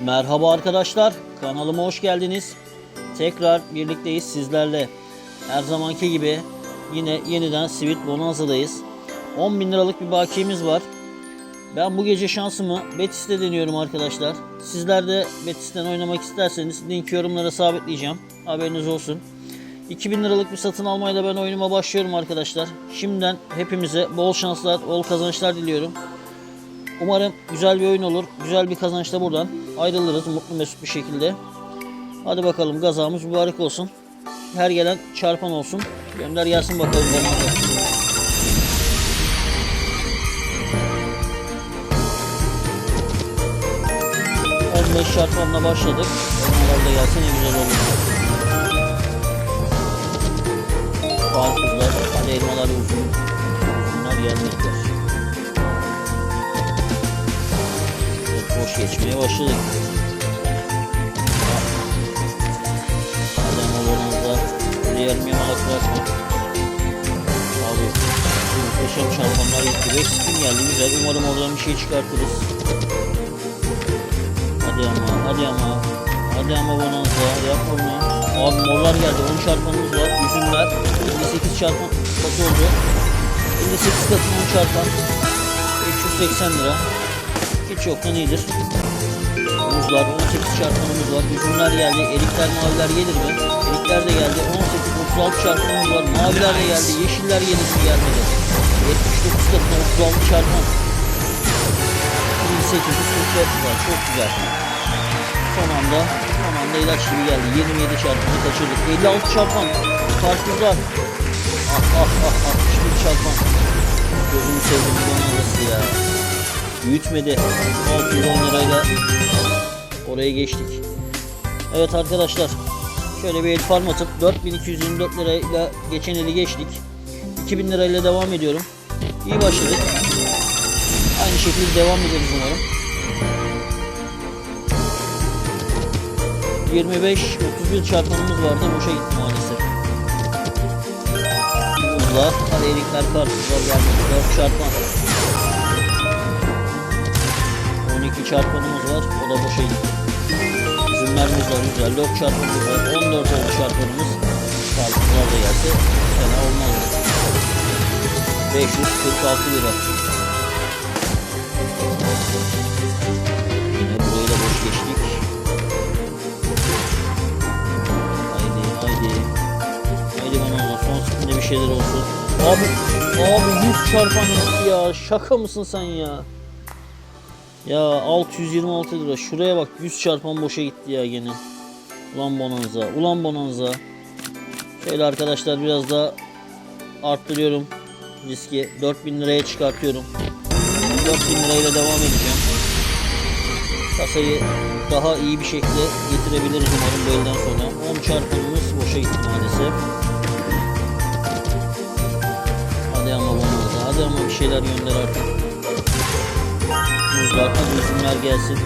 Merhaba arkadaşlar, kanalıma hoş geldiniz. Tekrar birlikteyiz sizlerle. Her zamanki gibi yine yeniden Sweet Bonanza'dayız. 10 bin liralık bir bakiyemiz var. Ben bu gece şansımı Betis'te deniyorum arkadaşlar. Sizler de Betis'ten oynamak isterseniz linki yorumlara sabitleyeceğim. Haberiniz olsun. 2000 liralık bir satın almayla ben oyunuma başlıyorum arkadaşlar. Şimdiden hepimize bol şanslar, bol kazançlar diliyorum. Umarım güzel bir oyun olur. Güzel bir kazançla buradan ayrılırız mutlu mesut bir şekilde. Hadi bakalım gazamız mübarek olsun. Her gelen çarpan olsun. Gönder gelsin bakalım. On beş çarpanla başladık. Onlar da gelse ne güzel olur. Karpuzlar, hadi elmalar uzun. Uzunlar gelmediler. Boş geçmeye başladık. Ama bonanza. Diğer yamalak bırakma. Abi muhteşem çarpanlar gitti. 5 spin geldi güzel. Umarım oradan bir şey çıkartırız. Hadi ama hadi ama. Hadi ama bonanza yapma. Abi morlar geldi. 10 çarpanımız var. Üzümler. 58 çarpan kaç oldu? 58 katı 10 çarpan. 380 lira. Hiç yoktan iyidir. Muzlar 18 çarpanımız var. Üzümler geldi. Erikler maviler gelir mi? Erikler de geldi. 18 36 çarpanımız var. Maviler de geldi. Yeşiller mi gelmedi. 79 katına 36 çarpan. 1844 var. Çok güzel. Son anda son anda ilaç gibi geldi. 27 çarpanı kaçırdık. 56 çarpan. Karpuzlar. Ah ah ah 61 çarpan. Gözümü sevdim bu nasıl ya. Büyütmedi. 610 lirayla oraya geçtik. Evet arkadaşlar. Şöyle bir el farm atıp 4224 lirayla geçen eli geçtik. 2000 lirayla devam ediyorum. İyi başladık. Aynı şekilde devam ederiz umarım. 25 31 çarpanımız vardı boşa gitti maalesef. Buzlar, karpuzlar gelmedi. 4 çarpan. Çarpanımız var. O da boşa gitti. Üzümlerimiz var güzel. 4 çarpanımız var. 14 oldu çarpanımız. Karpuzlar da gelse fena olmazdı. 546 lira. Yine burayı da boş geçtik. Haydi haydi. Haydi bana son spinde bir şeyler olsun. Abi, abi 100 çarpan ya. Şaka mısın sen ya? Ya 626 lira. Şuraya bak 100 çarpan boşa gitti ya gene. Ulan bonanza. Ulan bonanza. Şöyle arkadaşlar biraz daha arttırıyorum riski. 4000 liraya çıkartıyorum. 4000 lirayla devam edeceğim. Kasayı daha iyi bir şekilde getirebiliriz umarım bu elden sonra. 10 çarpanımız boşa gitti maalesef. Hadi ama bonanza. Hadi ama bir şeyler gönder artık. Hadi üzümler gelsin.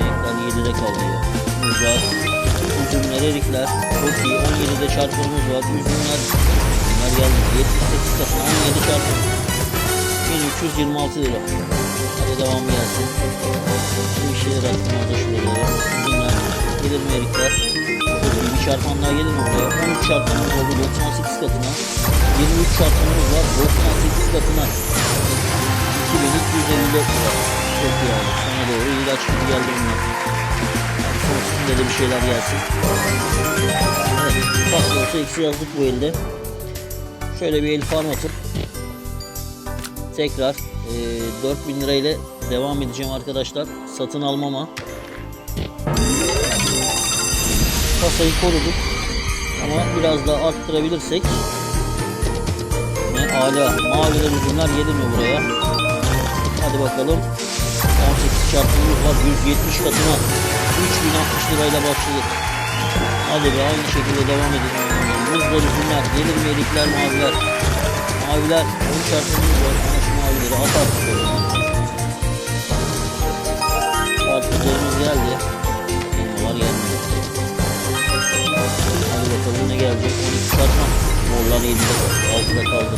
Erikler 7'de kaldı ya. Muzlar, üzümler, erikler. Çok iyi. 17'de çarpımımız var. Üzümler, üzümler geldi. 78 katına 17 çarpım. 1326 lira. Hadi devam gelsin. Bir şeyler attım orada şuralara. Üzümler, gelir mi erikler? Çok iyi. Bir çarpanlar gelir mi oraya? 13 çarpımımız oldu 98 katına. 23 çarpımımız var 98 katına. 2254 lira. İyi abi. Sana doğru ilaç gibi geldi bunlar. Yani son üstünde de bir şeyler gelsin. Evet. Ufak da olsa eksi yazdık bu elde. Şöyle bir el farm atıp tekrar e, 4000 lirayla devam edeceğim arkadaşlar. Satın almama. Kasayı koruduk. Ama biraz daha arttırabilirsek ne ala. Maviler üzümler gelir mi buraya? Hadi bakalım. 18 çarpımımız var. 170 katına 3060 lirayla başladık. Hadi be aynı şekilde devam edelim. Muzlar üzümler. Gelir mi erikler maviler? Maviler 10 çarpımımız var. Sana şu mavileri at artık. Karpuzlarımız geldi. Elmalar gelmedi. Hadi bakalım ne gelecek. 12 çarpma. Morlar 7'de kaldı. 6'da kaldı.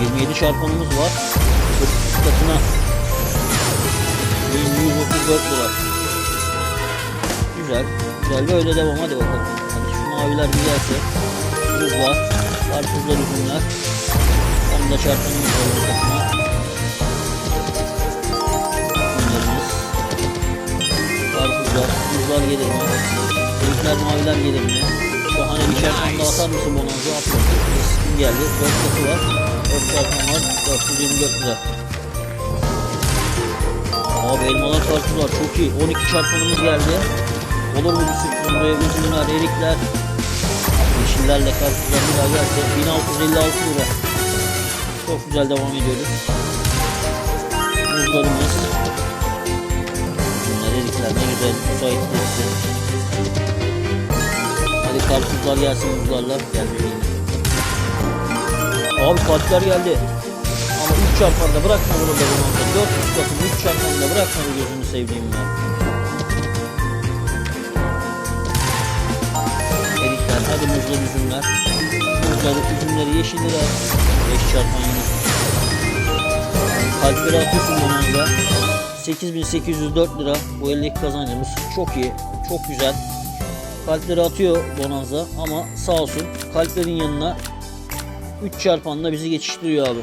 27 çarpanımız var. 40 katına 1100 134 lira. Güzel. Güzel böyle devam hadi bakalım. Hadi şu maviler bir gelse. Buzlar. Karpuzlar üzümler. Onu da çarpanımız var ortasına. Üzümlerimiz. Karpuzlar. Buzlar gelir mi? Renkler maviler gelir mi? Şahane bir çarpan daha atar mısın bonanza? Eskin geldi. 4 katı var. 4 çarpan var. 424 lira. Abi elmalar karpuzlar çok iyi. 12 çarpanımız geldi. Olur mu bir sürpriz buraya üzümler, erikler. Yeşillerle karpuzlar bir daha gelse 1656 lira. Çok güzel devam ediyoruz. Muzlarımız. Bunlar erikler ne güzel müsait hepsi. Hadi karpuzlar gelsin muzlarla. Geldi yine. Abi kalpler geldi. Ama 3 çarpanda bırakma bunu da bunu da. 400 katını 3 çarpanda bırakma gözünü sevdiğim ya. Erikler hadi muzlar üzümler. Muzları üzümleri yeşil lira. 5 çarpan yine. Kalpleri atıyorsun bonanza. 8804 lira. Bu eldeki kazancımız çok iyi. Çok güzel. Kalpleri atıyor bonanza ama sağ olsun kalplerin yanına 3 çarpanla bizi geçiştiriyor abi.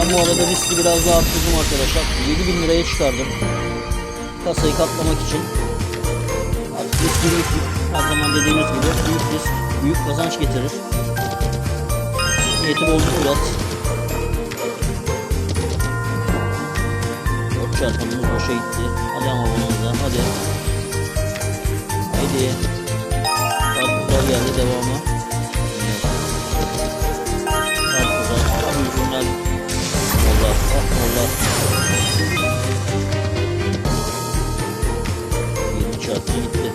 Ben bu arada riski biraz daha arttırdım arkadaşlar. 7000 liraya çıkardım. Kasayı katlamak için. Artık riski büyük. Her zaman dediğimiz gibi büyük risk, büyük kazanç getirir. Niyeti bozdu biraz. 4 çarpanımız boşa gitti. Hadi ama bonanza hadi. Haydi. Karpuzlar geldi devamı. Ah mollar. 20 çarpı gitti.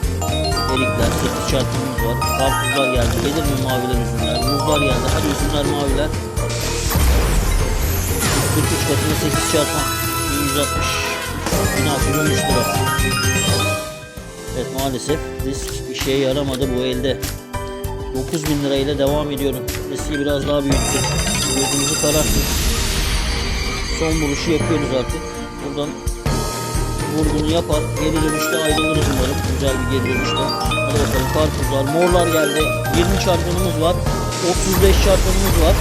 Erikler 8 çarpımız var. Karpuzlar geldi. Gelir mi maviler üzümler? Muzlar geldi. Hadi üzümler maviler. 43 katına 8 çarpan. 1160. 1613 lira. Evet maalesef risk işe yaramadı bu elde. 9000 lirayla devam ediyorum. Riski biraz daha büyüttüm. Gözümüzü kararttık. Son vuruşu yapıyoruz artık. Buradan vurgunu yapar. Geri dönüşte ayrılırız umarım. Güzel bir geri dönüşte. Hadi bakalım karpuzlar. Morlar geldi. 20 çarpanımız var. 35 çarpanımız var.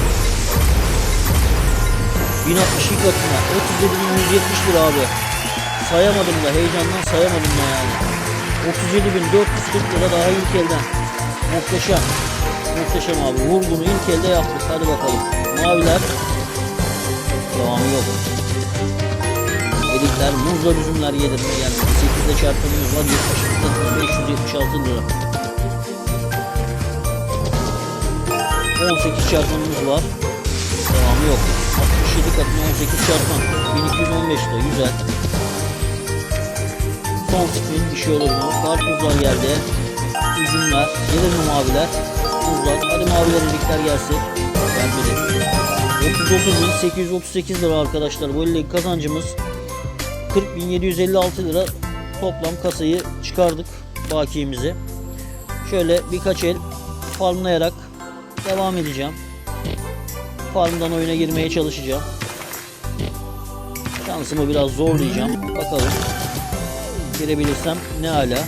1062 katına. 37.170 lira abi. Sayamadım da heyecandan sayamadım da yani. 37.440 lira daha ilk elden. Muhteşem. Muhteşem abi. Vurgunu ilk elde yaptık. Hadi bakalım. Maviler. Devamı yok. Erikler, muzlar, üzümler mi gelmedi. 8'de çarpanımız var. 72 katına 576 lira. 18 çarpanımız var. Devamı yok. 67 katına 18 çarpan. 1215 lira. Güzel. Son spin şey olur mu? Karpuzlar geldi. Üzümler. Gelir mi maviler? Muzlar. Hadi maviler erikler gelsin. Gelmedi. 39.838 lira arkadaşlar. Bu elde kazancımız 40.756 lira. Toplam kasayı çıkardık bakiyemizi. Şöyle birkaç el farmlayarak devam edeceğim. Farmdan oyuna girmeye çalışacağım. Şansımı biraz zorlayacağım. Bakalım. Girebilirsem ne ala.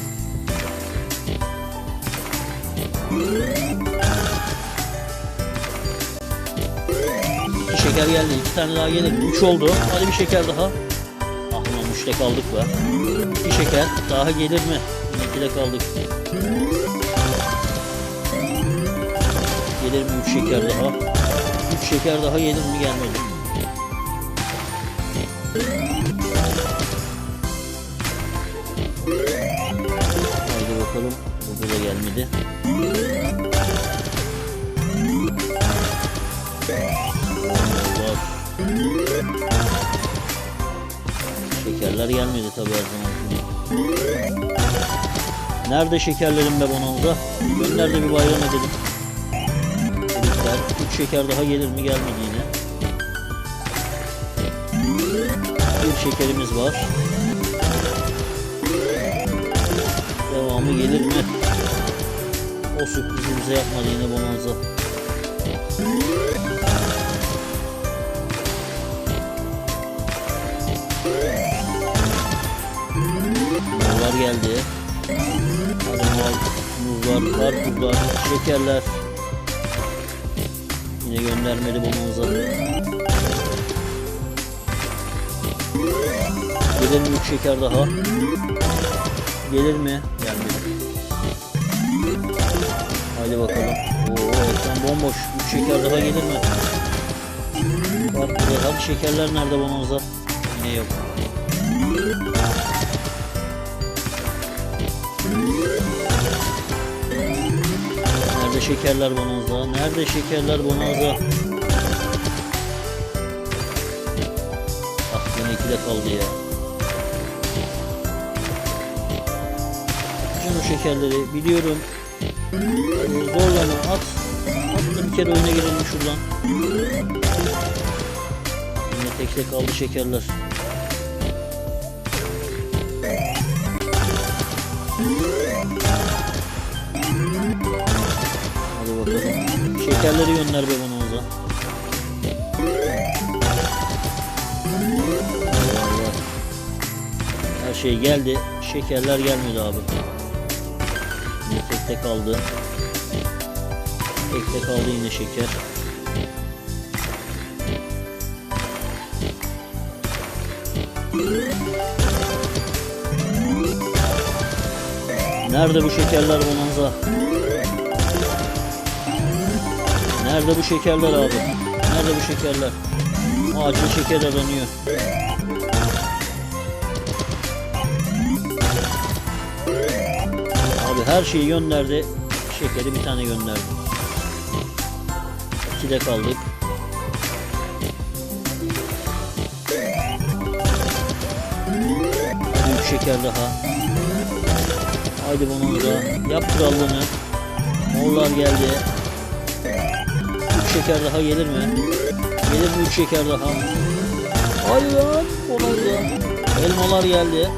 Şeker geldi. iki tane daha gelir. Üç oldu. Hadi bir şeker daha. Ah lan üçte kaldık be. İki şeker daha gelir mi? İkide kaldık. Gelir mi üç şeker daha? Üç şeker daha gelir mi gelmedi. Haydi bakalım. Burada da gelmedi. Allah. Şekerler gelmedi tabi her zaman. Nerede şekerlerim be bonanza? Gönder de bir bayram edelim. Çocuklar, üç şeker daha gelir mi gelmedi yine. Bir şekerimiz var. Devamı gelir mi? O sürprizimize yapmadı yine bonanza. Muzlar geldi. Animal, muzlar, karpuzlar, şekerler. Yine göndermedi bonanza. Gelir mi 3 şeker daha? Gelir mi? Gelmedi. Haydi bakalım. Oo ekran bomboş. 3 şeker daha gelir mi? Burada hadi şekerler nerede bonanza? Yine yok. Nerede şekerler bonanza? Nerede şekerler bonanza? Ah yine ikide kaldı ya. Atacağım o şekerleri biliyorum. Zorlama at. At da bir kere oyuna girelim şuradan. Yine tek tek kaldı şekerler. Hadi bakalım. Şekerleri gönder be bana. Allah Allah. Her şey geldi. Şekerler gelmedi abi. Yine tek tek kaldı. Tek tek kaldı yine şeker. Nerede bu şekerler bonanza? Nerede bu şekerler abi? Nerede bu şekerler? Acil şeker aranıyor. Abi her şeyi gönderdi. Şekeri bir tane gönderdi. İkide kaldık. Hadi üç şeker daha. Haydi bunu da yap krallığını. Moğollar geldi. Üç şeker daha gelir mi? Gelir mi üç şeker daha? Haydi lan bonanza. Elmalar geldi.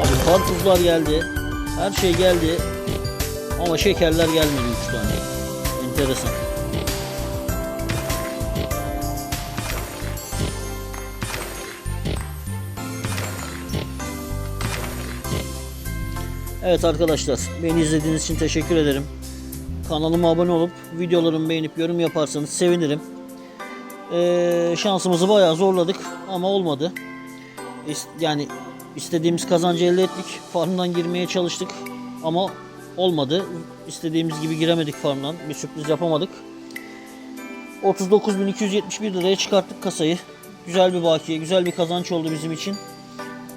Abi karpuzlar geldi. Her şey geldi. Ama şekerler gelmedi üç tane. Enteresan. Evet arkadaşlar beni izlediğiniz için teşekkür ederim. Kanalıma abone olup videolarımı beğenip yorum yaparsanız sevinirim. Ee, şansımızı bayağı zorladık ama olmadı. Yani istediğimiz kazancı elde ettik. Farmdan girmeye çalıştık ama olmadı. İstediğimiz gibi giremedik farmdan. Bir sürpriz yapamadık. 39.271 liraya çıkarttık kasayı. Güzel bir bakiye, güzel bir kazanç oldu bizim için.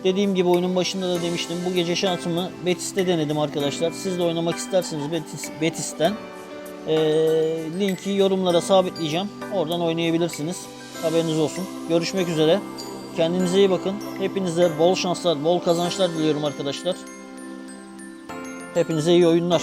Dediğim gibi oyunun başında da demiştim. Bu gece şansımı Betis'te denedim arkadaşlar. Siz de oynamak isterseniz Betis, Betis'ten ee, linki yorumlara sabitleyeceğim. Oradan oynayabilirsiniz. Haberiniz olsun. Görüşmek üzere. Kendinize iyi bakın. Hepinize bol şanslar, bol kazançlar diliyorum arkadaşlar. Hepinize iyi oyunlar.